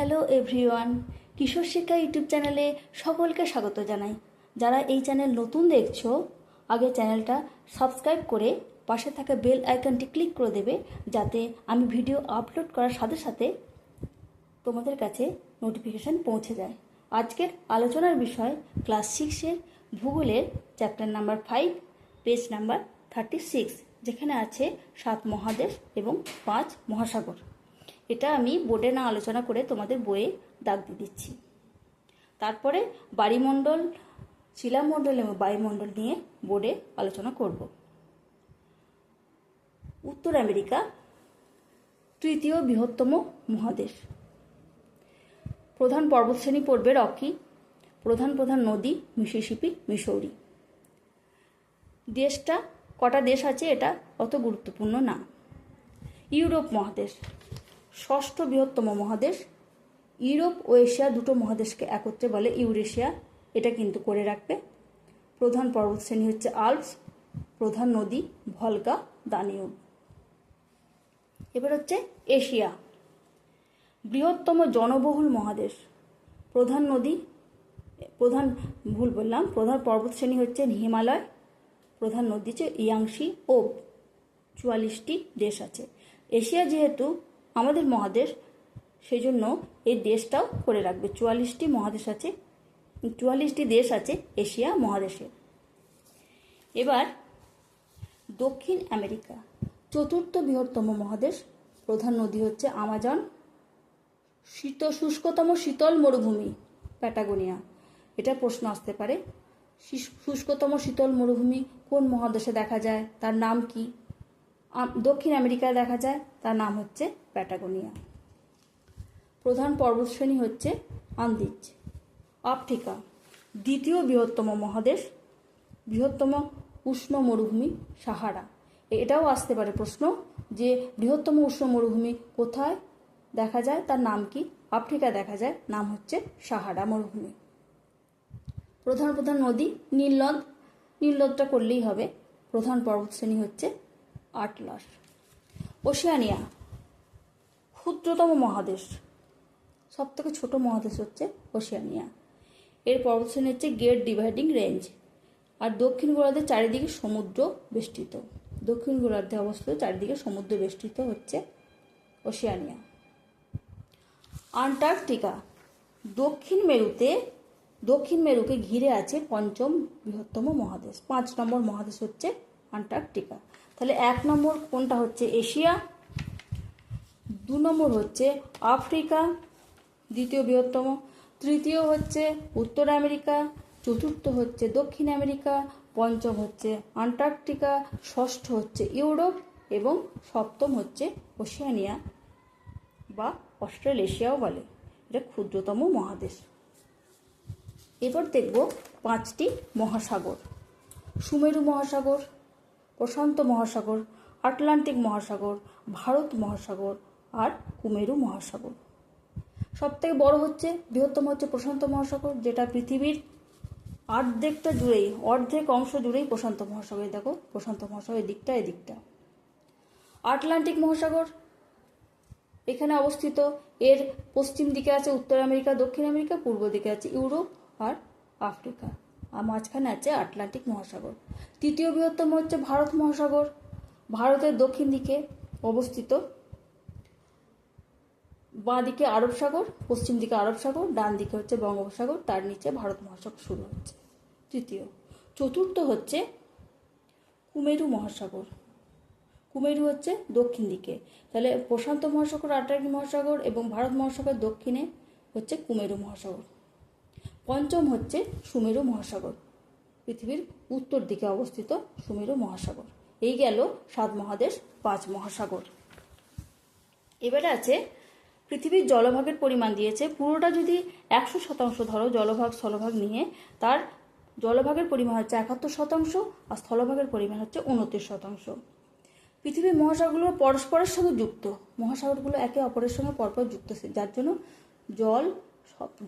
Hello everyone কিশোর শিক্ষা YouTube চ্যানেলে সকলকে স্বাগত জানাই। যারা এই চ্যানেল নতুন দেখছ, আগে চ্যানেলটা সাবস্ক্রাইব করে পাশে থাকা বেল আইকনটি ক্লিক করে দেবে, যাতে আমি ভিডিও আপলোড করার সাথে সাথে তোমাদের কাছে নোটিফিকেশান পৌঁছে যায়। আজকের আলোচনার বিষয় ক্লাস সিক্সের ভূগোলের chapter number five page number thirty six যেখানে আছে সাত মহাদেশ এবং পাঁচ মহাসাগর। এটা আমি বোর্ডে না আলোচনা করে তোমাদের বইয়ে দাগ দিয়ে দিচ্ছি। তারপরে বাড়িমণ্ডল, শিলামণ্ডল এবং বায়ুমণ্ডল নিয়ে বোর্ডে আলোচনা করব। উত্তর আমেরিকা, তৃতীয় বৃহত্তম মহাদেশ। প্রধান পর্বতশ্রেণী পড়বে রকি, প্রধান প্রধান নদী, মিসিসিপি, মিসৌরি। দেশটা, কটা দেশ আছে এটা অত গুরুত্বপূর্ণ না। ইউরোপ মহাদেশ। ষষ্ঠ বৃহত্তম মহাদেশ। ইউরোপ ও এশিয়া দুটো মহাদেশকে একত্রে বলে ইউরেশিয়া, এটা কিন্তু করে রাখবে। প্রধান পর্বতশ্রেণী হচ্ছে আল্পস, প্রধান নদী ভলকা দানিউব এবার হচ্ছে এশিয়া। বৃহত্তম জনবহুল মহাদেশ। প্রধান নদী, প্রধান, ভুল বললাম, প্রধান পর্বতশ্রেণী হচ্ছে হিমালয়, প্রধান নদী হচ্ছে ইয়াংশি ও চুয়াল্লিশটি দেশ আছে। এশিয়া যেহেতু আমাদের মহাদেশ সেই জন্য এই দেশটাও করে রাখবে। চুয়াল্লিশটি মহাদেশ আছে, চুয়াল্লিশটি দেশ আছে এশিয়া মহাদেশে। এবার দক্ষিণ আমেরিকা, চতুর্থ বৃহত্তম মহাদেশ, প্রধান নদী হচ্ছে আমাজন। শীত, শুষ্কতম শীতল মরুভূমি, প্যাটাগোনিয়া। এটা প্রশ্ন আসতে পারে। শুষ্কতম শীতল মরুভূমি কোন মহাদেশে দেখা যায়? তার নাম কি? দক্ষিণ আমেরিকায় দেখা যায়, তার নাম হচ্ছে প্যাটাগোনিয়া। প্রধান পর্বতশ্রেণী হচ্ছে আন্দিজ। আফ্রিকা, দ্বিতীয় বৃহত্তম মহাদেশ, বৃহত্তম উষ্ণ মরুভূমি সাহারা। এটাও আসতে পারে প্রশ্ন যে বৃহত্তম উষ্ণ মরুভূমি কোথায় দেখা যায়, তার নাম কি? আফ্রিকা দেখা যায়, নাম হচ্ছে সাহারা মরুভূমি। প্রধান প্রধান নদী, নীলনদ। নীলনদটা করলেই হবে। প্রধান পর্বতশ্রেণী হচ্ছে আটলাস ওশিয়ানিয়া, ক্ষুদ্রতম মহাদেশ। সব থেকে ছোট মহাদেশ হচ্ছে ওশিয়ানিয়া। এর পর্বতশ্রেণী হচ্ছে গেট ডিভাইডিং রেঞ্জ। আর দক্ষিণ গোলার্ধের চারিদিকে সমুদ্র বেষ্টিত। দক্ষিণ গোলার্ধে অবস্থিত চারিদিকে সমুদ্র বেষ্টিত হচ্ছে ওশিয়ানিয়া। আন্টার্কটিকা, দক্ষিণ মেরুতে, দক্ষিণ মেরুকে ঘিরে আছে পঞ্চম বৃহত্তম মহাদেশ। পাঁচ নম্বর মহাদেশ হচ্ছে আন্টার্কটিকা। তাহলে এক নম্বর কোনটা হচ্ছে এশিয়া? দু নম্বর হচ্ছে আফ্রিকা, দ্বিতীয় বৃহত্তম, তৃতীয় হচ্ছে উত্তর আমেরিকা, চতুর্থ হচ্ছে দক্ষিণ আমেরিকা, পঞ্চম হচ্ছে আন্টার্কটিকা, ষষ্ঠ হচ্ছে ইউরোপ এবং সপ্তম হচ্ছে ওশিয়ানিয়া বা অস্ট্রেলেশিয়াও বলে। এটা ক্ষুদ্রতম মহাদেশ। এবার দেখব পাঁচটি মহাসাগর। সুমেরু মহাসাগর প্রশান্ত মহাসাগর, আটলান্টিক মহাসাগর, ভারত মহাসাগর আর কুমেরু মহাসাগর। সবথেকে বড় হচ্ছে, বৃহত্তম হচ্ছে প্রশান্ত মহাসাগর, যেটা পৃথিবীর অর্ধেকটা জুড়েই, অর্ধেক অংশ জুড়েই প্রশান্ত মহাসাগর। দেখো, প্রশান্ত মহাসাগর এদিকটা এদিকটা। আটলান্টিক মহাসাগর এখানে অবস্থিত, এর পশ্চিম দিকে আছে উত্তর আমেরিকা, দক্ষিণ আমেরিকা, পূর্ব দিকে আছে ইউরোপ আর আফ্রিকা। আর মাঝখানে আছে আটলান্টিক মহাসাগর। তৃতীয় বৃহত্তম হচ্ছে ভারত মহাসাগর। ভারতের দক্ষিণ দিকে অবস্থিত। বাঁ দিকে আরব সাগর, পশ্চিম দিকে আরব সাগর, ডান দিকে হচ্ছে বঙ্গোপসাগর, তার নিচে ভারত মহাসাগর শুরু হচ্ছে। তৃতীয়, চতুর্থ হচ্ছে কুমেরু মহাসাগর। কুমেরু হচ্ছে দক্ষিণ দিকে। তাহলে প্রশান্ত মহাসাগর আটলান্টিক মহাসাগর এবং ভারত মহাসাগর দক্ষিণে হচ্ছে কুমেরু মহাসাগর। পঞ্চম হচ্ছে সুমেরু মহাসাগর, পৃথিবীর উত্তর দিকে অবস্থিত সুমেরু মহাসাগর। এই গেল সাত মহাদেশ, পাঁচ মহাসাগর। এবারে আছে, পৃথিবীর জলভাগের পরিমাণ দিয়েছে, পুরোটা যদি একশো শতাংশ ধরো জলভাগ, স্থলভাগ নিয়ে, তার জলভাগের পরিমাণ হচ্ছে একাত্তর শতাংশ আর স্থলভাগের পরিমাণ হচ্ছে উনত্রিশ শতাংশ। পৃথিবীর মহাসাগরগুলো পরস্পরের সঙ্গে যুক্ত, মহাসাগরগুলো একে অপরের সঙ্গে পরপর যুক্ত, যার জন্য জল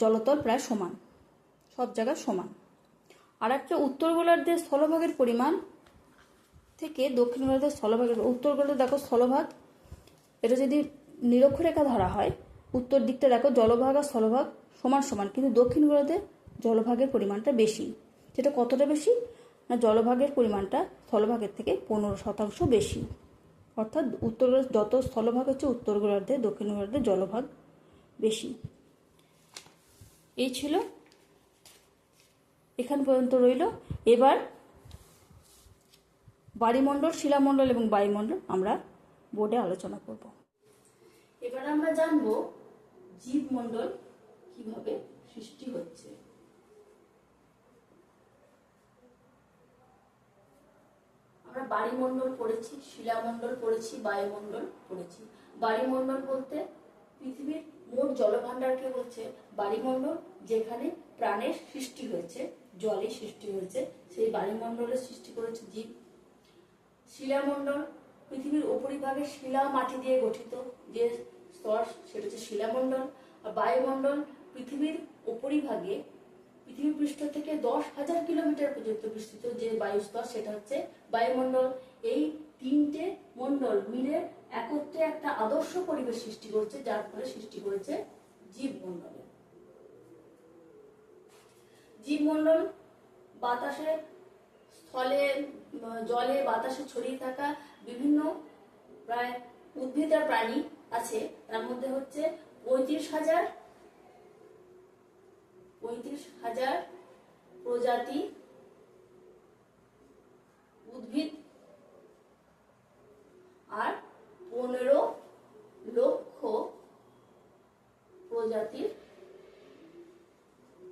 জলতল প্রায় সমান। সব জায়গায় সমান। আর একটা উত্তর গোলার্ধের স্থলভাগের পরিমাণ থেকে দক্ষিণ গোলার্ধের স্থলভাগের উত্তর গোলার্ধে দেখো স্থলভাগ, এটা যদি নিরক্ষরেখা ধরা হয়, উত্তর দিকটা দেখো জলভাগ আর স্থলভাগ সমান সমান, কিন্তু দক্ষিণ গোলার্ধে জলভাগের পরিমাণটা বেশি। যেটা কতটা বেশি? না জলভাগের পরিমাণটা স্থলভাগের থেকে পনেরো শতাংশ বেশি। অর্থাৎ উত্তর যত স্থলভাগ হচ্ছে উত্তর গোলার্ধে, দক্ষিণ গোলার্ধে জলভাগ বেশি। এই ছিল এখান পর্যন্ত রইল। এবার বাড়িমণ্ডল, শিলামণ্ডল এবং বায়ুমণ্ডল আমরা বোর্ডে আলোচনা করব। এবার আমরা জানব জীবমণ্ডল কীভাবে সৃষ্টি হচ্ছে। আমরা বাড়িমণ্ডল পড়েছি, শিলামণ্ডল পড়েছি, বায়ুমণ্ডল পড়েছি। বাড়িমণ্ডল বলতে পৃথিবীর মোট জলভাণ্ডারকে বলছে বাড়িমণ্ডল যেখানে প্রাণের সৃষ্টি হয়েছে। জলে সৃষ্টি হয়েছে, সেই বাড়িমণ্ডলের সৃষ্টি করেছে জীব। শিলামণ্ডল পৃথিবীর উপরিভাগে শিলা মাটি দিয়ে গঠিত, যে স্তর সেটা হচ্ছে শিলামণ্ডল। আর বায়ুমণ্ডল পৃথিবীর উপরিভাগে, পৃথিবী পৃষ্ঠ থেকে দশ হাজার কিলোমিটার পর্যন্ত বিস্তৃত যে বায়ুস্তর, সেটা হচ্ছে বায়ুমণ্ডল। এই তিনটে মণ্ডল মিলে একত্রে একটা আদর্শ পরিবেশ সৃষ্টি করছে, যার ফলে সৃষ্টি করেছে জীবমণ্ডলে। জীবমণ্ডল বাতাসে, স্থলে, জলে বাতাসে ছড়িয়ে থাকা বিভিন্ন প্রায় উদ্ভিদ আর প্রাণী আছে। তার মধ্যে হচ্ছে পঁয়ত্রিশ হাজার পঁয়ত্রিশ হাজার প্রজাতি উদ্ভিদ আর পনেরো লক্ষ প্রজাতির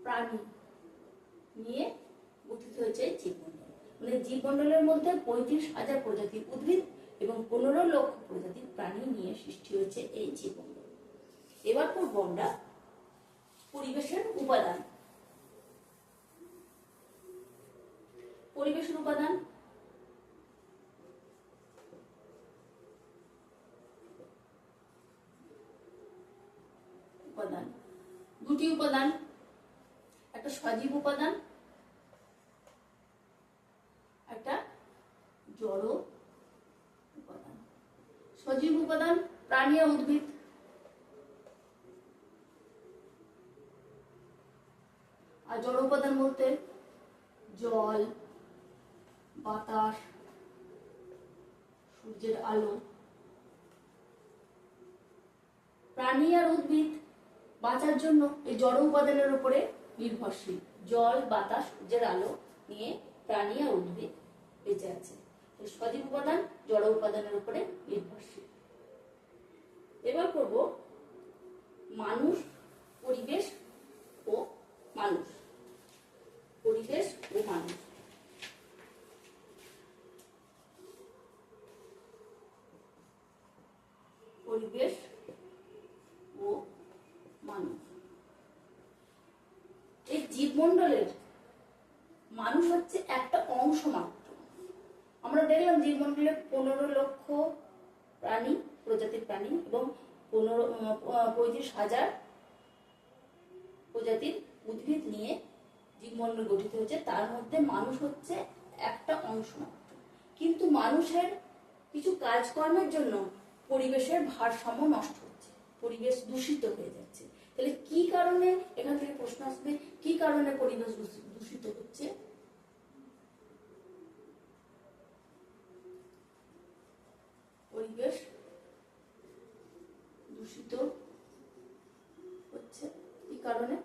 প্রাণী। নিয়ে গঠিত হয়েছে এই জীবমণ্ডল মানে জীবমণ্ডলের মধ্যে পঁয়ত্রিশ হাজার প্রজাতির উদ্ভিদ এবং পনেরো লক্ষ প্রজাতির প্রাণী নিয়ে সৃষ্টি হয়েছে এই জীবমণ্ডল এবার পড়ব আমরা পরিবেশের উপাদান। পরিবেশের উপাদান। উপাদান। দুটি উপাদান। একটা সজীব উপাদান একটা জড় উপাদান সজীব উপাদান ও উদ্ভিদ আর জড় উপাদান বলতে জল, বাতাস, সূর্যের আলো, প্রাণী আর উদ্ভিদ বাঁচার জন্য এই জড় উপাদানের উপরে নির্ভরশীল। জল, বাতাস, সূর্যের আলো নিয়ে প্রাণী আর উদ্ভিদ বেঁচে আছে। সজীব উপাদান জড় উপাদানের উপরে নির্ভরশীল। এবার করব মানুষ পরিবেশ ও মানুষ। পরিবেশ ও মানুষ। পরিবেশ ও মানুষ এই জীবমণ্ডলের মানুষ হচ্ছে একটা অংশ মাত্র আমরা দেখলাম জীবমণ্ডলে পনেরো লক্ষ প্রাণী প্রজাতির প্রাণী এবং পনেরো আহ, পঁয়ত্রিশ হাজার প্রজাতির উদ্ভিদ নিয়ে জীবমণ্ডল গঠিত হয়েছে। তার মধ্যে মানুষ হচ্ছে একটা অংশ কিন্তু মানুষের কিছু কাজকর্মের জন্য পরিবেশের ভারসাম্য নষ্ট হচ্ছে, পরিবেশ দূষিত হয়ে যাচ্ছে। তাহলে কি কারণে এখান থেকে প্রশ্ন আসবে? কি কারণে পরিবেশ দূষিত হচ্ছে? পরিবেশ দূষিত হচ্ছে কি কারণে?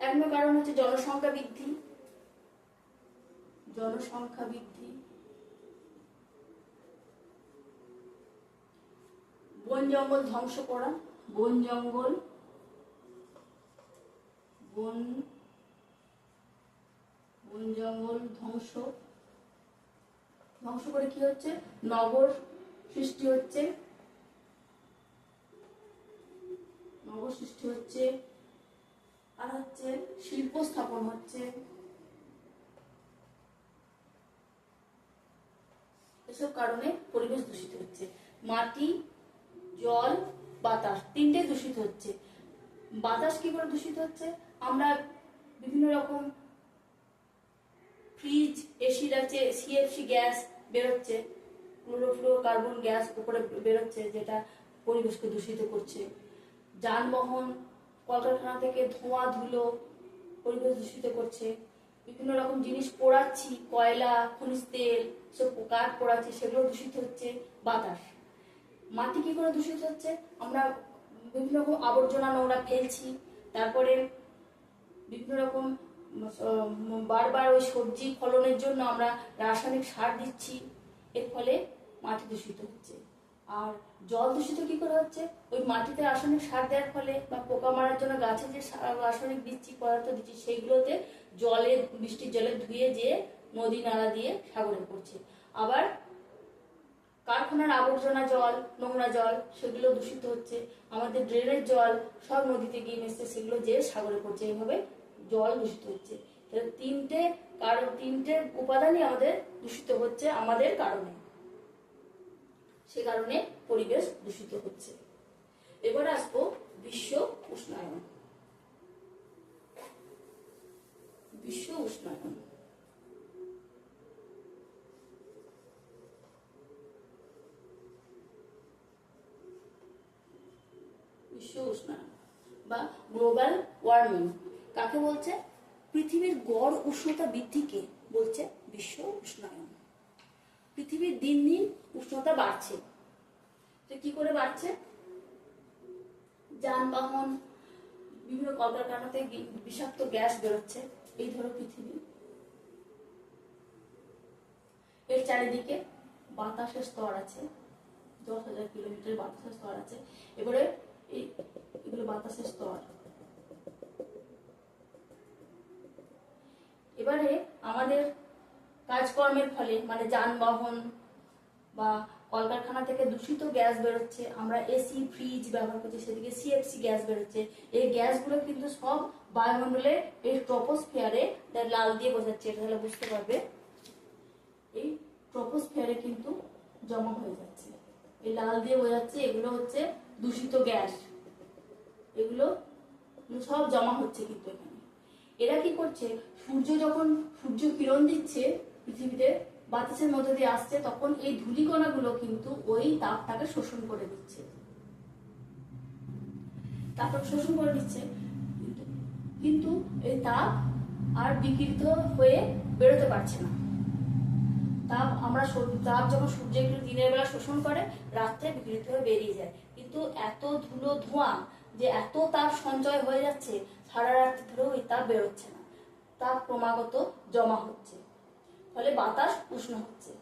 এক নম্বর কারণ হচ্ছে জনসংখ্যা বৃদ্ধি। জনসংখ্যা বৃদ্ধি। বন জঙ্গল ধ্বংস করা। বন জঙ্গল, বন বন জঙ্গল ধ্বংস। ধ্বংস করে কি হচ্ছে? নগর সৃষ্টি হচ্ছে। নগর সৃষ্টি হচ্ছে আর হচ্ছে শিল্প স্থাপন হচ্ছে। এসব কারণে পরিবেশ দূষিত হচ্ছে। মাটি, জল, বাতাস তিনটে দূষিত হচ্ছে। বাতাস কি করে দূষিত হচ্ছে? আমরা বিভিন্ন রকম ফ্রিজ এসির আছে সিএফসি গ্যাস বেরোচ্ছে। ক্লোরোফ্লোরো কার্বন গ্যাস উপরে বেরোচ্ছে, যেটা পরিবেশকে দূষিত করছে। যানবাহন কলকারখানা থেকে ধোঁয়া, ধুলো, পরিবেশ দূষিত করছে। বিভিন্ন রকম জিনিস পোড়াচ্ছি, কয়লা, খনিজ তেল, সব কাঠ পোড়াচ্ছি, সেগুলো দূষিত হচ্ছে বাতাস। মাটি কি করে দূষিত হচ্ছে? আমরা বিভিন্ন রকম আবর্জনা নোংরা ফেলছি, তারপরে বিভিন্ন রকম বারবার ওই সবজি ফলনের জন্য আমরা রাসায়নিক সার দিচ্ছি, এর ফলে মাটি দূষিত হচ্ছে। আর জল দূষিত কি করে হচ্ছে? ওই মাটিতে রাসায়নিক সার দেওয়ার ফলে বা পোকা মারার জন্য গাছে যে রাসায়নিক দিচ্ছি পদার্থ দিচ্ছি, সেইগুলোতে জলে, বৃষ্টির জলে ধুয়ে যেয়ে নদী নালা দিয়ে সাগরে পড়ছে। আবার কারখানার আবর্জনা জল, নোংরা জল, সেগুলো দূষিত হচ্ছে। আমাদের ড্রেনের জল সব নদীতে গিয়ে মিশছে, সেগুলো যে সাগরে পড়ছে। এইভাবে জল দূষিত হচ্ছে। তাহলে তিনটে কারণ, তিনটে উপাদানই আমাদের দূষিত হচ্ছে, আমাদের কারণে। সে কারণে পরিবেশ দূষিত হচ্ছে। এবার আসব বিশ্ব উষ্ণায়ন। বিশ্ব উষ্ণায়ন। বিশ্ব উষ্ণায়ন বা গ্লোবাল ওয়ার্মিং। কাকে বলছে? পৃথিবীর গড় উষ্ণতা বৃদ্ধিকে বলছে বিশ্ব উষ্ণায়ন। পৃথিবীর দিন দিন উষ্ণতা বাড়ছে। তো কি করে বাড়ছে? যানবাহন, বিভিন্ন কলকারখানাতে বিষাক্ত গ্যাস বেরোচ্ছে এই ধরো পৃথিবী। এর চারিদিকে বাতাসের স্তর আছে, দশ হাজার কিলোমিটার বাতাসের স্তর আছে। এবারে এগুলো বাতাসের স্তর। এবারে আমাদের কাজকর্মের ফলে মানে যানবাহন বা কলকারখানা থেকে দূষিত গ্যাস বেরোচ্ছে, আমরা এসি ফ্রিজ ব্যবহার করছি, সেদিকে সিএফসি গ্যাস বেরোচ্ছে। এই গ্যাসগুলো কিন্তু সব বায়ুমণ্ডলে, এই ট্রপোস্ফিয়ারে লাল দিয়ে বোঝাচ্ছে, এটা তাহলে বুঝতে পারবে। এই ট্রপোস্ফিয়ারে কিন্তু জমা হয়ে যাচ্ছে। এই লাল দিয়ে বোঝাচ্ছে, এগুলো হচ্ছে দূষিত গ্যাস। এগুলো সব জমা হচ্ছে কিন্তু এখানে। এরা কি করছে? সূর্য যখন, সূর্য কিরণ দিচ্ছে পৃথিবীতে বাতাসের মধ্যে দিয়ে আসছে, তখন এই ধূলিকণাগুলো কিন্তু ওই তাপটাকে শোষণ করে দিচ্ছে। তাপটা শোষণ করে দিচ্ছে। কিন্তু কিন্তু এই তাপ আর বিকৃত হয়ে বেরোতে পারছে না। তাপ আমরা তাপ যখন সূর্য একটু দিনের বেলা শোষণ করে রাত্রে বিকৃত হয়ে বেরিয়ে যায়। কিন্তু এত ধুলো ধোঁয়া যে এত তাপ সঞ্চয় হয়ে যাচ্ছে, সারা রাত ধরেও এই তাপ বেরোচ্ছে না। তাপ ক্রমাগত জমা হচ্ছে। ফলে বাতাস উষ্ণ হচ্ছে।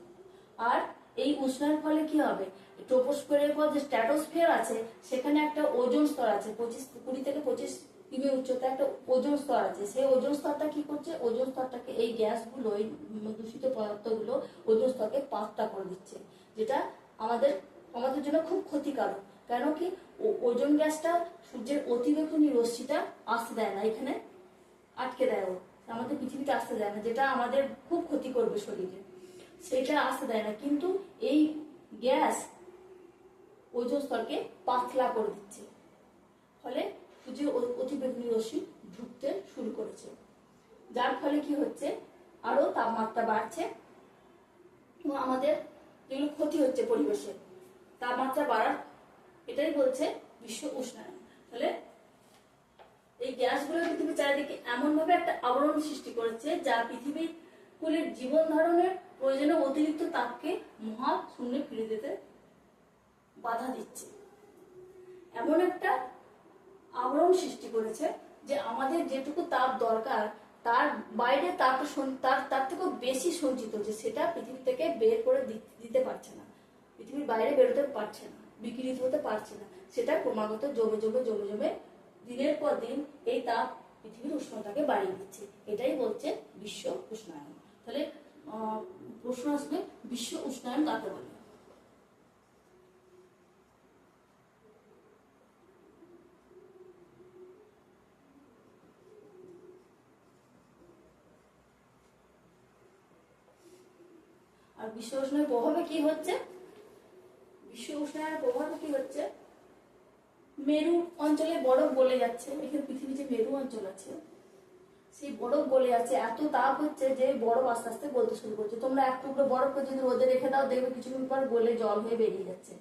আর এই উষ্ণের ফলে কি হবে? ট্রোপোস্ফিয়ারের পর যে স্ট্র্যাটোস্ফিয়ার আছে, সেখানে একটা ওজোন স্তর আছে, পঁচিশ কুড়ি থেকে পঁচিশ কিমি উচ্চতা একটা ওজন স্তর আছে। সেই ওজোন স্তরটা কি করছে? ওজোন স্তরটাকে এই গ্যাসগুলো, এই দূষিত পদার্থগুলো ওজোন স্তরকে পাতটা করে দিচ্ছে, যেটা আমাদের আমাদের জন্য খুব ক্ষতিকারক। কেন কি? ওজোন গ্যাসটা সূর্যের অতিবেগুনি রশ্মিটা আসতে দেয় না, এখানে আটকে দেয় ও। আমাদের পৃথিবীতে আসতে দেয় না, যেটা আমাদের খুব ক্ষতি করবে শরীরে। সেটা আসতে দেয় না, কিন্তু এই গ্যাস ওজোন স্তরকে পাতলা করে দিচ্ছে। ফলে অ- অতিবেগুনি রশ্মি ঢুকতে শুরু করেছে। যার ফলে কি হচ্ছে? আরও তাপমাত্রা বাড়ছে এবং আমাদের যেগুলো ক্ষতি হচ্ছে পরিবেশে, তাপমাত্রা বাড়ার, এটাই বলছে বিশ্ব উষ্ণায়ন। তাহলে এই গ্যাসগুলো পৃথিবীর চারিদিকে এমন ভাবে একটা আবরণ সৃষ্টি করেছে যা পৃথিবীর কুলের জীবন ধারণের প্রয়োজনে অতিরিক্ত তাপকে মহা শূন্যে ফিরে দিতে বাধা দিচ্ছে। এমন একটা আবরণ সৃষ্টি করেছে যে আমাদের যেটুকু তাপ দরকার, তার বাইরে তাপ তার তার থেকেও বেশি সঞ্চিত হচ্ছে সেটা পৃথিবী থেকে বের করে দিতে পারছে না। পৃথিবীর বাইরে বেরোতে পারছে না বিকিরিত হতে পারছে না। সেটা ক্রমাগত জমে জমে জমে জমে দিনের পর দিন এই তাপ পৃথিবীর উষ্ণতাকে বাড়িয়ে দিচ্ছে। এটাই বলছে বিশ্ব উষ্ণায়ন। তাহলে প্রশ্ন আসবে, বিশ্ব উষ্ণায়ন কাকে বলে? আর বিশ্ব উষ্ণায়নের প্রভাবে কি হচ্ছে? বিশ্ব উষ্ণায়নের প্রভাবে কি হচ্ছে? মেরু অঞ্চলে বরফ গলে যাচ্ছে। এখানে পৃথিবী যে মেরু অঞ্চল আছে, সেই বরফ গলে যাচ্ছে। এত তাপ হচ্ছে যে বরফ আস্তে আস্তে গলতে শুরু করছে। তোমরা এক টুকরো বরফকে যদি রোদে রেখে দাও, দেখবে কিছুক্ষণ পর গলে জল হয়ে বেরিয়ে যাচ্ছে।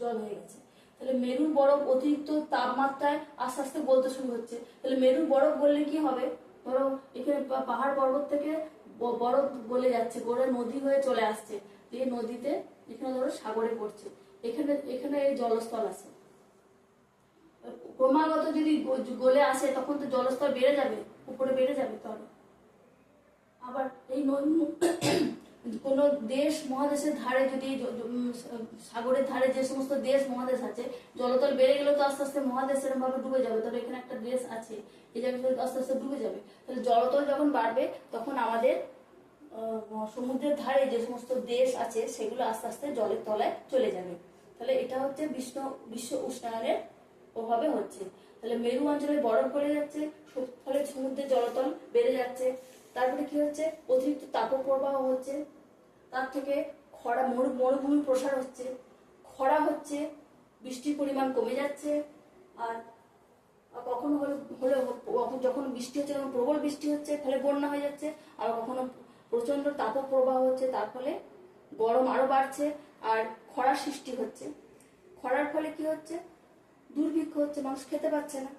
জল হয়ে গেছে। তাহলে মেরুর বরফ অতিরিক্ত তাপমাত্রায় আস্তে আস্তে গলতে শুরু হচ্ছে। তাহলে মেরুর বরফ গললে কি হবে? ধরো, এখানে পাহাড় পর্বত থেকে বরফ গলে যাচ্ছে। গলে নদী হয়ে চলে আসছে। দিয়ে নদীতে এখানে ধরো সাগরে পড়ছে। এখানে এখানে এই জলস্থল আছে। ক্রমাগত যদি গলে আসে, তখন তো জলস্তর বেড়ে যাবে, উপরে বেড়ে যাবে তো আবার এই কোনো দেশ মহাদেশের ধারে যদি সাগরের ধারে যে সমস্ত দেশ মহাদেশ আছে, জলতল বেড়ে গেলে তো আস্তে আস্তে মহাদেশ এরকম ভাবে ডুবে যাবে। তবে এখানে একটা দেশ আছে এই জায়গাটা আস্তে আস্তে ডুবে যাবে। তাহলে জলতল যখন বাড়বে, তখন আমাদের সমুদ্রের ধারে যে সমস্ত দেশ আছে, সেগুলো আস্তে আস্তে জলের তলায় চলে যাবে। তাহলে এটা হচ্ছে বিশ্ব বিশ্ব উষ্ণায়নের প্রভাবে হচ্ছে। তাহলে মেরু অঞ্চলে বরফ গলে যাচ্ছে ফলে সমুদ্রের জলতল বেড়ে যাচ্ছে। তারপরে কি হচ্ছে? অতিরিক্ত তাপপ্রবাহ হচ্ছে। তার থেকে খরা, মরু, মরুভূমি প্রসার হচ্ছে। খরা হচ্ছে, বৃষ্টির পরিমাণ কমে যাচ্ছে। আর কখনো হলে হলে যখন বৃষ্টি হচ্ছে, তখন প্রবল বৃষ্টি হচ্ছে, ফলে বন্যা হয়ে যাচ্ছে। আর কখনো প্রচণ্ড তাপপ্রবাহ হচ্ছে, তার ফলে গরম আরও বাড়ছে। আর খরার সৃষ্টি হচ্ছে। খরার ফলে কি হচ্ছে? দুর্ভিক্ষ হচ্ছে, মানুষ খেতে পাচ্ছে না।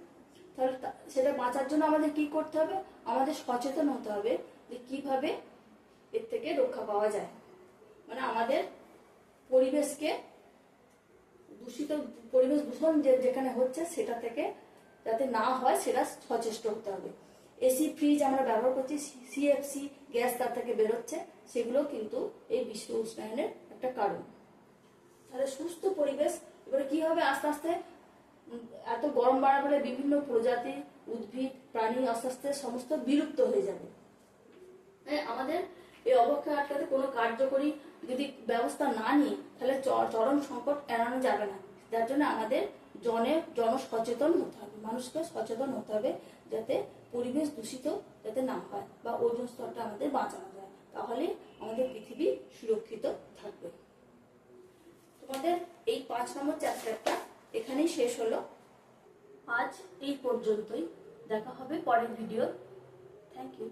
তাহলে সেটা বাঁচার জন্য আমাদের কি করতে হবে? আমাদের সচেতন হতে হবে যে কীভাবে এর থেকে রক্ষা পাওয়া যায়। মানে আমাদের পরিবেশকে দূষিত, পরিবেশ দূষণ যেখানে হচ্ছে সেটা থেকে যাতে না হয় সেটা সচেষ্ট হতে হবে। এসি ফ্রিজ আমরা ব্যবহার করছি সিএফসি গ্যাস তার থেকে বেরোচ্ছে, সেগুলো কিন্তু এই বিশ্ব উষ্ণায়নের একটা কারণ। তাহলে সুস্থ পরিবেশ, এবারে কি হবে? আস্তে আস্তে এত গরম বাড়ার ফলে বিভিন্ন প্রজাতি উদ্ভিদ প্রাণী আস্তে আস্তে সমস্ত বিলুপ্ত হয়ে যাবে। হ্যাঁ, আমাদের এই অবক্ষয় আটকাতে কোনো কার্যকরী যদি ব্যবস্থা না নিই তাহলে চরম সংকট এড়ানো যাবে না। যার জন্য আমাদের জনে জন সচেতন হতে হবে মানুষকে সচেতন হতে হবে যাতে পরিবেশ দূষিত যাতে না হয় বা ওজন স্তরটা আমাদের বাঁচানো যায়। তাহলে আমাদের পৃথিবী সুরক্ষিত থাকবে। তোমাদের এই পাঁচ নম্বর চ্যাপ্টারটা এখানেই শেষ হলো। আজ এই পর্যন্তই। দেখা হবে পরের ভিডিও থ্যাংক ইউ